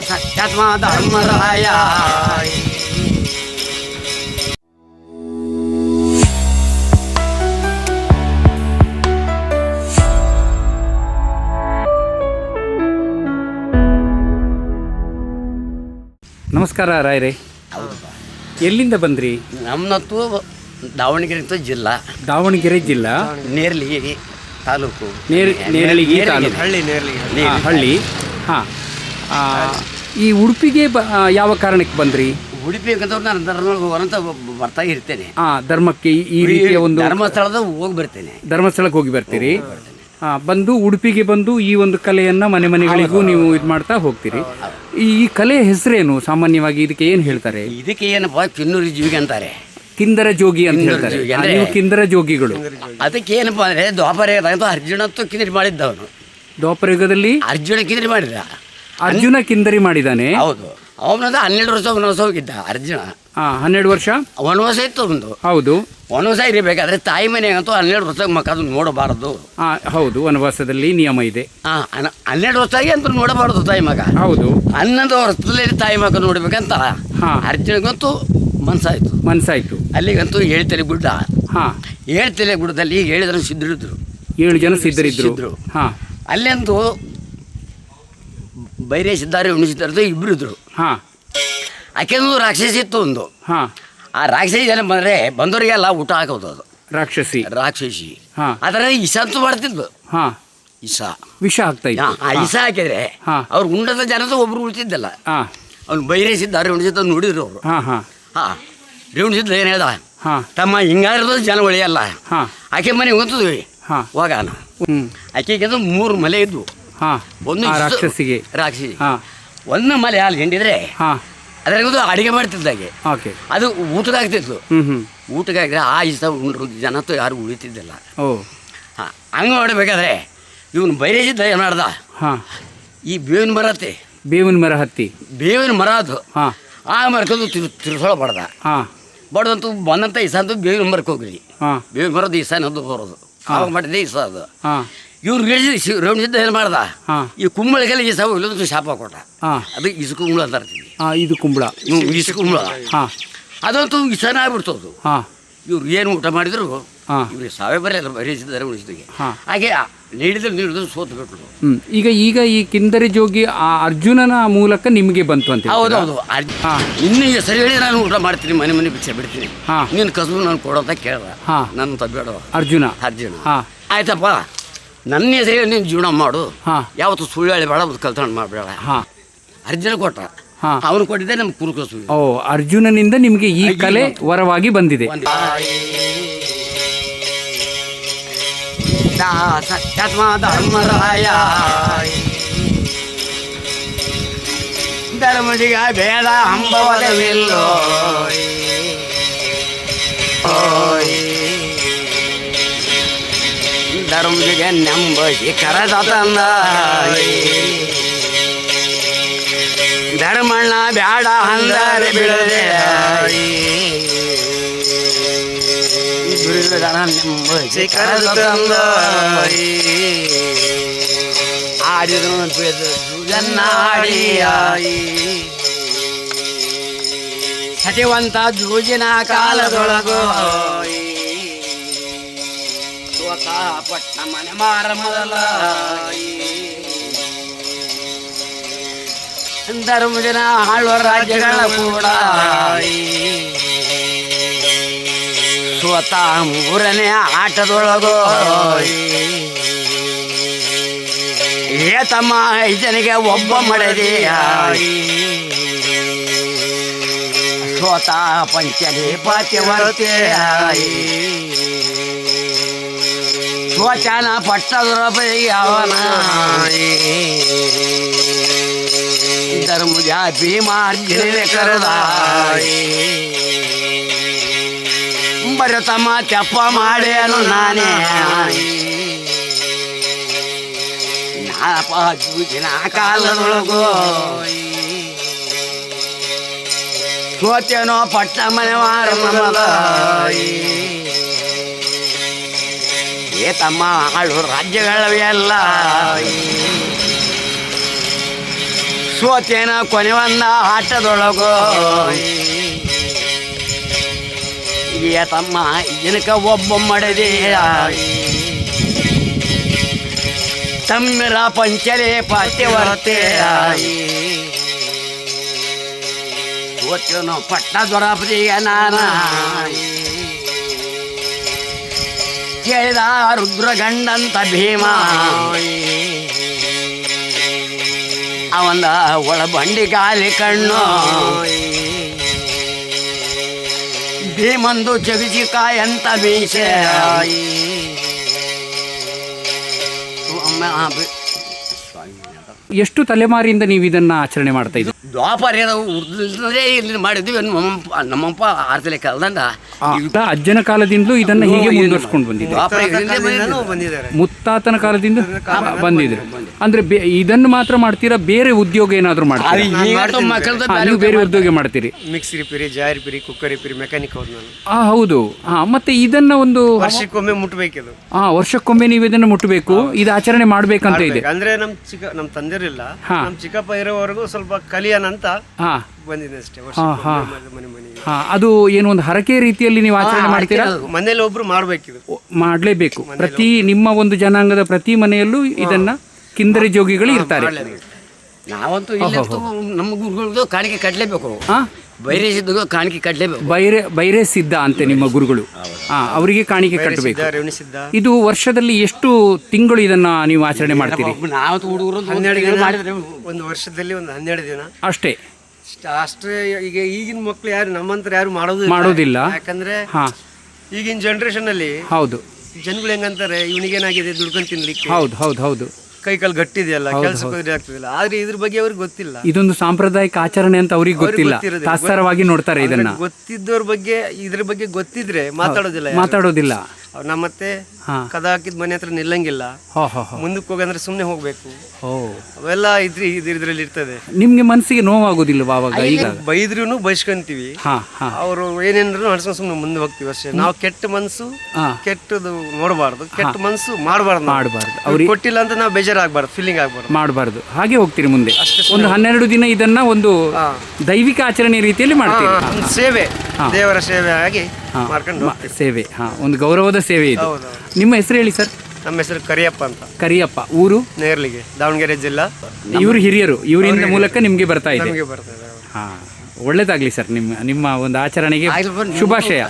ಸತ್ಯಾತ್ಮ ಧರ್ಮರಾಯ ನಮಸ್ಕಾರ ರಾಯರೇ. ರೇ ಎಲ್ಲಿಂದ ಬಂದ್ರಿ? ನಮ್ಮನತ್ತು ದಾವಣಗೆರೆ ಅಂತ ಜಿಲ್ಲಾ. ದಾವಣಗೆರೆ ಜಿಲ್ಲಾ? ನೇರ್ಲಿ ತಾಲೂಕು. ನೇರ್- ನೇರಳಿಗೆ ತಾಲೂಕು. ಹಳ್ಳಿ ಆ, ಹಳ್ಳಿ. ಹಾಂ. ಈ ಉಡುಪಿಗೆ ಬ ಯಾವ ಕಾರಣಕ್ಕೆ ಬಂದ್ರಿ? ಉಡುಪಿ ಯಾಕಂದ್ರೆ ನಾನು ಧರ್ಮಕ್ಕೆ ಹೋಗೋಣ ಬರ್ತಾ ಇರ್ತೇನೆ. ಆ ಧರ್ಮಕ್ಕೆ ಈ- ಈ ರೀತಿಯ ಒಂದು ಧರ್ಮಸ್ಥಳದ ಹೋಗಿ ಬರ್ತೇನೆ. ಧರ್ಮಸ್ಥಳಕ್ಕೆ ಹೋಗಿ ಬರ್ತೀರಿ. ಆ, ಬಂದು ಉಡುಪಿಗೆ ಬಂದು ಈ ಒಂದು ಕಲೆಯನ್ನ ಮನೆ ಮನೆಗಳಿಗೂ ನೀವು ಇದು ಮಾಡ್ತಾ ಹೋಗ್ತೀರಿ. ಈ ಈ ಕಲೆಯ ಹೆಸರೇನು? ಸಾಮಾನ್ಯವಾಗಿ ಇದಕ್ಕೆ ಏನು ಹೇಳ್ತಾರೆ? ಇದಕ್ಕೆ ಏನಪ್ಪ? ಕಿನ್ನೂರಿ ಜೀವಿಗೆ ಅಂತಾರೆ. ಕಿಂದರ ಜೋಗಿ ಅಂತ ಹೇಳ್ತಾರೆ. ಜೋಗಿ ಆ, ಅಂದ್ರೆ- ನೀವು ಕಿಂದರ ಜೋಗಿಗಳು. ಅದಕ್ಕೆ ಏನಪ್ಪ ಅಂದ್ರೆ ದ್ವಾಪರ ಅರ್ಜುನತ್ತು ಕಿಂದರಿ ದ್ವಾಪರ ಯುಗದಲ್ಲಿ? ಅರ್ಜುನ ಕಿಂದ್ರಿ ಮಾಡಿದ. ಅರ್ಜುನ ಕಿಂದರಿ ಮಾಡಿದಾನೆ. ಹೌದು. ಅವನದ ಹನ್ನೆರಡು ವರ್ಷ ವನವಾಸ ಹೋಗಿದ್ದ ಅರ್ಜುನ. ಹನ್ನೆರಡು ವರ್ಷ? ವನವಾಸ ಇತ್ತು ಒಂದು ಹೌದು. ವನವಾಸ ಇರಬೇಕಾದ್ರೆ ತಾಯಿ ಮನೆಗಂತೂ ಹನ್ನೆರಡು ವರ್ಷ ಮಕ್ಕಳು ನೋಡಬಾರದು. ಹೌದು ವನವಾಸದಲ್ಲಿ ನಿಯಮ ಇದೆ. ಹನ್ನ- ಹನ್ನೆರಡು ವರ್ಷದಾಗಿ ಅಂತೂ ನೋಡಬಾರದು ತಾಯಿ ಮಗ. ಹೌದು. ಹನ್ನೊಂದು ವರ್ಷದಲ್ಲಿ ತಾಯಿ ಮಗ ನೋಡ್ಬೇಕಂತ ಹಾ. ಅರ್ಜುನಿಗಂತೂ ಮನ್ಸಾಯ್ತು. ಮನ್ಸಾಯ್ತು. ಅಲ್ಲಿಗಂತೂ ಹೇಳ್ತಲೆ ಗುಡ್ಡ. ಹಾ. ಹೇಳ್ತಲೆ ಗುಡ್ಡದಲ್ಲಿ ಹೇಳಿದ್ರು ಸಿದ್ಧರಿದ್ರು. ಏಳು ಜನ ಸಿದ್ಧರಿದ್ರು. ಸಿದ್ಧರು. ಹಾ. ಅಲ್ಲಂತೂ ಬೈರೇ ಸಿದ್ದಾರೆ ಉಣಿಸಿದ್ದಾರೆ ಇಬ್ಬರು ಇದ್ರು. ಹಾ. ಆಕೆಂದು ರಾಕ್ಷಸಿ ಇತ್ತು ಒಂದು. ಹಾ. ಆ ರಾಕ್ಷಸಿ ಜನ ಬಂದರೆ ಬಂದವರಿಗೆಲ್ಲ ಊಟ ಹಾಕೋದು ಅದು. ರಾಕ್ಷಸಿ. ರಾಕ್ಷಸಿ. ಹಾ. ಅದರ ಇಸ ಅಂತೂ ಮಾಡ್ತಿದ್ದು ಹಾ. ಇಸ ವಿಷ ಆಗ್ತಾ ಆ ಇತ್ತು ಇಸ ಹಾಕಿದ್ರೆ. ಅವ್ರು ಉಂಡದ ಜನದ ಒಬ್ರು ಉಳಿತಿದ್ದಲ್ಲ. ಹಾ. ಅವ್ನು ಬೈರೇಸಿದ್ದಾರೆ ಉಣಿಸಿದ್ದ ನೋಡಿದ್ರು ಅವರು. ಹಾ ಹಾ. ಹಾಂ. ರೇವಣಿಸಿದ್ದ ಏನು ಹೇಳ್ದ? ಹಾ. ತಮ್ಮ ಹಿಂಗಾರದ ಜನ ಉಳಿಯಲ್ಲ. ಹಾ. ಆಕೆ ಮನೆ ಗೊತ್ತದ್ವಿ ಹಾ. ಹೋಗಾನ. ಹ್ಮ್. ಆಕೆಗೆ ಮೂರು ಮಲೆ ಇದ್ವು. ಹಾ. ಒಂದು ಆ ಇಷ್ಟು- ರಾಕ್ಷಸಿಗೆ. ರಾಕ್ಷಸಿ. ಹಾ. ಒಂದು ಮಲೆ ಹಾಲು ಹಿಂಡಿದ್ರೆ ಹಾ. ಅದ್ರಾಗ ಅಡಿಗೆ ಮಾಡ್ತಿದ್ದಾಗೆ ಓಕೆ. ಅದು ಊಟದಾಗ್ತಿತ್ತು ಹ್ಞೂ ಹ್ಞೂ ಊಟಕ್ಕೆ ಹಾಕಿದ್ರೆ ಆ ಇಷ್ಟ ಉಂಡ್ರು ಜನ ಅಂತೂ ಯಾರು ಉಳಿತಿದ್ದಿಲ್ಲ. ಓ. ಹಾಂ. ಹಂಗೆ ಮಾಡಬೇಕಾದ್ರೆ ಇವನು ಬೈರೇಜಿದ್ದ ಏನು ಮಾಡ್ದ? ಹಾ. ಈ ಬೇವಿನ ಮರ ಐತಿ ಬೇವಿನ ಮರ ಹತ್ತಿ. ಬೇವಿನ ಮರ ಅದು. ಹಾ. ಆ ಮರಕ್ಕಂದು ತಿರು ತಿರ್ಸೋಳ ಬಡ್ದ. ಹಾ. ಬಡ್ದಂತೂ ಬಂದಂಥ ಇಸ ಅಂತೂ ಬೇವಿನ ಮರಕ್ಕೆ ಹೋಗ್ರಿ ಹಾ. ಬೇವಿನ ಮರದ ಇಸ ಅನ್ನೋದು ಬರೋದು. ಆವಾಗ ಮಾಡಿದ್ದೆ ಇಸ ಅದು. ಹಾ. ಇವ್ರು ರೌಂಡ್ ರೇವಣಿಸಿದ್ದ ಏನು ಮಾಡ್ದ? ಹಾ. ಈ ಕುಂಬಳಗೆಲ್ಲ ಇಸ ಇಲ್ಲದಂತೂ ಶಾಪ ಕೊಟ್ಟ. ಹಾ. ಅದು ಇಸು ಕುಂಬಳ ಅಂತಾರ್ತೀವಿ ಹಾಂ ಇದು ಕುಂಬಳ. ಇಸು ಕುಂಬಳ. ಹಾಂ. ಅದಂತೂ ಇಸನ ಆಗ್ಬಿಡ್ತದು ಹಾಂ. ಇವ್ರು ಏನು ಊಟ ಮಾಡಿದ್ರು? ಹಾಂ. ಇವ್ರಿಗೆ ಸಾವೇ ಬರೆಯಲ್ಲ ಬರೆಸಿದ್ದಾರೆ ಉಳಿಸಿದಾಗೆ ಹಾ. ಹಾಗೆ ನೀಡಿದ್ರೆ ನೀಡಿದ್ರು ಸೋತು ಬಿಟ್ರು. ಈಗ ಈಗ ಈ ಕಿಂದರಿ ಜೋಗಿ ಆ ಅರ್ಜುನನ ಮೂಲಕ ನಿಮಗೆ ಬಂತು ಅಂತ ಹೇಳ್ತೀರಾ? ಹೌದೌದು. ಹಾ. ಇನ್ನು ಸರಿ ಹೇಳಿ ನಾನು ಊಟ ಮಾಡ್ತೀನಿ ಮನೆ ಮನೆ ಭಿಕ್ಷೆ ಬಿಡ್ತೀನಿ. ಹಾ. ನೀನು ಕಸಬು ನಾನು ಕೊಡೋದ ಕೇಳ್ದ. ಹಾ. ನನ್ನ ಬೇಡ ಅರ್ಜುನ. ಅರ್ಜುನ. ಹಾ. ಆಯ್ತಪ್ಪ. ನನ್ನ ಹೆಸರಿಗೆ ನೀನು ಜೀವನ ಮಾಡು. ಹಾಂ. ಯಾವತ್ತು ಸುಳ್ಳು ಹೇಳಿ ಬೇಡ ಅದು ಕಲ್ತಾಣ ಮಾಡಬೇಡ. ಹಾ. ಅರ್ಜುನ ಕೊಟ್ಟ ಹಾ. ಅವನು ಕೊಟ್ಟಿದ್ದೆ ನಮ್ಮ ಕುರುಕಸು ಓ ಅರ್ಜುನನಿಂದ ನಿಮಗೆ ಈ ಕಲೆ ವರವಾಗಿ ಬಂದಿದೆ. ಸತ್ಯಾತ್ಮ ಧರ್ಮರಾಯ ಬೇಡ ಭೇದ ಹಂಬವದವಿಲ್ಲೋ. ಧರ್ಮದಿಗ ನೆಂಬ ಶಿಖರದ ತಂದ ಧರ್ಮಣ್ಣ ಬ್ಯಾಡ ಅಂದರೆ ಬಿಡದೆ ನೆಂಬ ಶಿಖರದ ತಂದ ಆಡಿದನು ಜನ್ನಾಡಿಯಾಯಿ ಸತಿವಂತ ಜೂಜಿನ ಕಾಲದೊಳಗೋ ಸ್ವತಃ ಪಟ್ಟ ಮನೆ ಮಾರ ಮೊದಲ ಧರ್ಮದಿನ ಆಳುವ ರಾಜ್ಯಗಳ ಕೂಡ ಸ್ವತಃ ಮೂರನೇ ಆಟದೊಳಗೋ ಏ ತಮ್ಮ ಐಜನಿಗೆ ಒಬ್ಬ ಮಡದಿಯ ಸ್ವತಃ ಪಂಚಲಿ ಪಾತಿವರ್ತೆ ಸ್ವಚನ ಪಟ್ಟದ್ರ ಅವನ. ಧರ್ಮಜ ಭೀಮಾರ್ಜುನ ಕರದಾಯಿ. ಬರತಮ್ಮ ತೆಪ್ಪ ಮಾಡ್ಯಾನು ನಾನೇ. ನಾಪ ಜೂಜಿನ ಕಾಲದೊಳಗೋ. ಸೋತೇನೋ ಪಟ್ಟ ಮನೆ ಮಾರ ನಮ್ಮದ ಏ ತಮ್ಮ ಆಳು ರಾಜ್ಯಗಳವೆಲ್ಲ ಸೋತೇನ ಕೊನೆವನ್ನ ಆಟದೊಳಗು. ಏ ತಮ್ಮ ಇದಕ್ಕ ಒಬ್ಬ ಮಡದಿ? ತಮ್ಮಿರ ಪಂಚಲೆ ಪಾಠ್ಯವರ್ತೆ ಸೋತೇನು ಪಟ್ಟ ದೊರಪದಿಗೆ ನಾನ. ಕೇಳಿದ ರುದ್ರಗಂಡಂತ ಭೀಮ. ಅವಂದ ಒಳ ಬಂಡಿ ಗಾಲಿ ಕಣ್ಣು. ಭೀಮಂದು ಜಗಜಿಕಾಯಂತ ಬೀಸ ಎಷ್ಟು ತಲೆಮಾರಿಯಿಂದ ನೀವು ಇದನ್ನ ಆಚರಣೆ ಮಾಡ್ತಾ ಉರ್ದೇ ಇಲ್ಲಿ ಮಾಡಿದ್ವಿ ನಮ್ಮಪ್ಪ ನಮ್ಮಪ್ಪ ಆರ್ತಲೆ ಕಾಲದಂಡ ಇಂಥ ಅಜ್ಜನ ಕಾಲದಿಂದಲೂ ಇದನ್ನ ಹೀಗೆ ಮುಂದುವರ್ಸ್ಕೊಂಡು ಬಂದಿದೆ. ದ್ವಾಪರ ಇಲ್ಲಿಂದಲೇ ಬಂದಿದ್ದು. ಬಂದಿದ್ದಾರೆ. ಮುತ್ತಾತನ ಕಾಲದಿಂದ ಬಂದಿದ್ರು. ಅಂದ್ರೆ ಇದನ್ನ ಇದನ್ನು ಮಾತ್ರ ಮಾಡ್ತೀರಾ ಬೇರೆ ಉದ್ಯೋಗ ಏನಾದ್ರು ಅದು ಮಾಡ್ತೀರಾ? ಹಾ, ಬೇರೆ. ನೀವು ಬೇರೆ ಉದ್ಯೋಗ ಮಾಡ್ತೀರಿ. ಮಿಕ್ಸಿ ರಿಪೇರಿ ಜಾಯ್ ರಿಪೇರಿ ಕುಕ್ಕರ್ ರಿಪೇರಿ ಮೆಕ್ಯಾನಿಕ್ ಹಾ ನಾನು. ಆ ಹೌದು. ಹಾ ಮತ್ತೆ ಇದನ್ನ ಒಂದು ವರ್ಷಕ್ಕೊಮ್ಮೆ ಮುಟ್ಬೇಕಿದು ಹಾ ವರ್ಷಕ್ಕೊಮ್ಮೆ ನೀವು ಇದನ್ನ ಮುಟ್ಟಬೇಕು ಇದು ಆಚರಣೆ ಮಾಡ್ಬೇಕಂತ ಇದೆ. ಅಂದ್ರೆ ನಮ್ ಚಿಕ್ಕ ನಮ್ ತಂದಿರಲಿಲ್ಲ ಹಾ. ನಮ್ ಚಿಕ್ಕಪ್ಪ ಇರೋವರೆಗೂ ಸ್ವಲ್ಪ ಕಲಿಯೋಣ ಅಂತ ಹಾ. ಬಂದಿದೆ ಅಷ್ಟೇ ಹಾ ಹಾ. ವರ್ಷ ಮನೆ ಮನೆಗೆ. ಹಾ ಅದು ಏನು ಒಂದು ಹರಕೆ ರೀತಿಯಲ್ಲಿ ನೀವು ಆಚರಣೆ ಮಾಡ್ತೀರಾ? ಮನೇಲಿ ಒಬ್ರು ಮಾಡ್ಬೇಕಿದು ಓ, ಮಾಡ್ಲೇಬೇಕು. ಪ್ರತಿ ನಿಮ್ಮ ಒಂದು ಜನಾಂಗದ ಪ್ರತಿ ಮನೆಯಲ್ಲೂ ಇದನ್ನ ಕಿಂದರಿ ಜೋಗಿಗಳು ಇರ್ತಾರೆ. ನಾವಂತೂ ನಮ್ಮ ಗುರುಗಳದ್ದು ಕಾಣಿಕೆ ಕಟ್ಟಲೇಬೇಕು ಹಾ. ಬೈರೇಸಿದ್ದು ಕಾಣಿಕೆ ಕಟ್ಟಲೇಬೇಕು. ಬೈರೆ ಬೈರೆ ಸಿದ್ಧ ಅಂತೆ ನಿಮ್ಮ ಗುರುಗಳು. ಹಾ ಅವರಿಗೆ ಕಾಣಿಕೆ ಕಟ್ಟಬೇಕು. ಇದು ವರ್ಷದಲ್ಲಿ ಎಷ್ಟು ತಿಂಗಳು ಇದನ್ನ ನೀವು ಆಚರಣೆ ಮಾಡ್ತೀರಿ? ನಾವು ಹುಡುಗರು ಹನ್ನೆರಡು ದಿನ ಮಾಡಿದ್ರೆ ಒಂದು ವರ್ಷದಲ್ಲಿ ಒಂದು ಹನ್ನೆರಡು ದಿನ. ಅಷ್ಟೇ. ಅಷ್ಟೇ ಈಗ ಈಗಿನ ಮಕ್ಕಳು ಯಾರು ನಮ್ಮಂತರ ಯಾರು ಮಾಡೋದು ಮಾಡೋದಿಲ್ಲ. ಯಾಕಂದ್ರೆ ಹಾ. ಈಗಿನ ಜನರೇಷನ್ ಅಲ್ಲಿ ಹೌದು. ಜನಗಳು ಹೆಂಗಂತಾರೆ ಇವನಿಗೇನಾಗಿದೆ ದುಡ್ಕೊಂಡು ತಿನ್ಲಿಕ್ಕೆ? ಹೌದು ಹೌದು ಹೌದು. ಕೈ ಕಾಲು ಗಟ್ಟಿದೆಯಲ್ಲ ಕೆಲ್ಸಕ್ಕೆ ಹೋದ್ರೆ ಆಗ್ತದಿಲ್ಲ ಆದ್ರೆ ಇದ್ರ ಬಗ್ಗೆ ಅವ್ರಿಗೆ ಗೊತ್ತಿಲ್ಲ. ಇದೊಂದು ಸಾಂಪ್ರದಾಯಿಕ ಆಚರಣೆ ಅಂತ ಅವ್ರಿಗೆ ಗೊತ್ತಿಲ್ಲ. ಗೊತ್ತಿರೋದಿಲ್ಲ. ತಾತ್ಸಾರವಾಗಿ ನೋಡ್ತಾರೆ ಇದನ್ನ. ಗೊತ್ತಿದ್ದವ್ರ ಬಗ್ಗೆ ಇದ್ರ ಬಗ್ಗೆ ಗೊತ್ತಿದ್ರೆ ಮಾತಾಡೋದಿಲ್ಲ ಯಾರು. ಮಾತಾಡೋದಿಲ್ಲ. ನಮ್ಮ ಮತ್ತೆ ಕದ ಹಾಕಿದ ಮನೆ ಹತ್ರ ನಿಲ್ಲಂಗಿಲ್ಲ. ಮುಂದಕ್ಕೆ ಹೋಗಿ ಹೋ. ಮುಂದಕ್ಕೆ ಹೋಗಂದ್ರೆ ಸುಮ್ಮನೆ ಹೋಗ್ಬೇಕು. ಓ ಅವೆಲ್ಲ ಇದ್ರಿ ಇದ್ರ ಇದ್ರಲ್ಲಿ ಇರ್ತದೆ. ನಿಮ್ಗೆ ಮನಸ್ಸಿಗೆ ನೋವಾಗುದಿಲ್ಲ ಅವಾಗ ಈಗ? ಬೈದ್ರೂ ಬೈಸ್ಕೊಂತೀವಿ. ಅವರು ಏನೇನಾದ್ರು ನಡ್ಸ್ಕೊಂಡು ಸುಮ್ಮನೆ ಮುಂದೆ ಹೋಗ್ತೀವಿ ಅಷ್ಟೇ. ನಾವು ಕೆಟ್ಟ ಮನಸ್ಸು ಕೆಟ್ಟದು ನೋಡಬಾರ್ದು. ಕೆಟ್ಟ ಮನಸ್ಸು ಮಾಡಬಾರ್ದು ಮಾಡಬಾರ್ದು. ಅವ್ರಿಗೆ ಕೊಟ್ಟಿಲ್ಲ ಅಂತ ನಾವು ಬೇಜಾರಾಗಬಾರ್ದು ಫೀಲಿಂಗ್ ಆಗ್ಬಾರ್ದು. ಮಾಡಬಾರ್ದು. ಹಾಗೆ ಹೋಗ್ತೀರಿ ಮುಂದೆ. ಒಂದು ಹನ್ನೆರಡು ದಿನ ಇದನ್ನ ಒಂದು ದೈವಿಕ ಆಚರಣೆ ರೀತಿಯಲ್ಲಿ ಮಾಡ್ತೀವಿ ಒಂದು ಸೇವೆ. ದೇವರ ಸೇವೆ ಆಗಿ ಮಾಡ್ಕೊಂಡು ಮ- ಸೇವೆ ಹಾ ಒಂದು ಗೌರವದ ಸೇವೆ ಇದು. ಹೌದು ನಿಮ್ಮ ಹೆಸರು ಹೇಳಿ ಸರ್? ನಮ್ಮ ಹೆಸರು ಕರಿಯಪ್ಪ ಅಂತ. ಕರಿಯಪ್ಪ ಊರು? ನೇರ್ಲಿಗೆ ದಾವಣಗೆರೆ ಜಿಲ್ಲಾ. ಇವರು ಹಿರಿಯರು ಇವರಿಂದ ಮೂಲಕ ನಿಮ್ಗೆ ಬರ್ತಾ ಇದೆ. ನಮಗೆ ಬರ್ತದೆ ಹಾ ಒಳ್ಳೇದಾಗ್ಲಿ ಸರ್ ನಿಮ್ಮ ನಿಮ್ಮ ಒಂದು ಆಚರಣೆಗೆ ಶುಭಾಶಯ.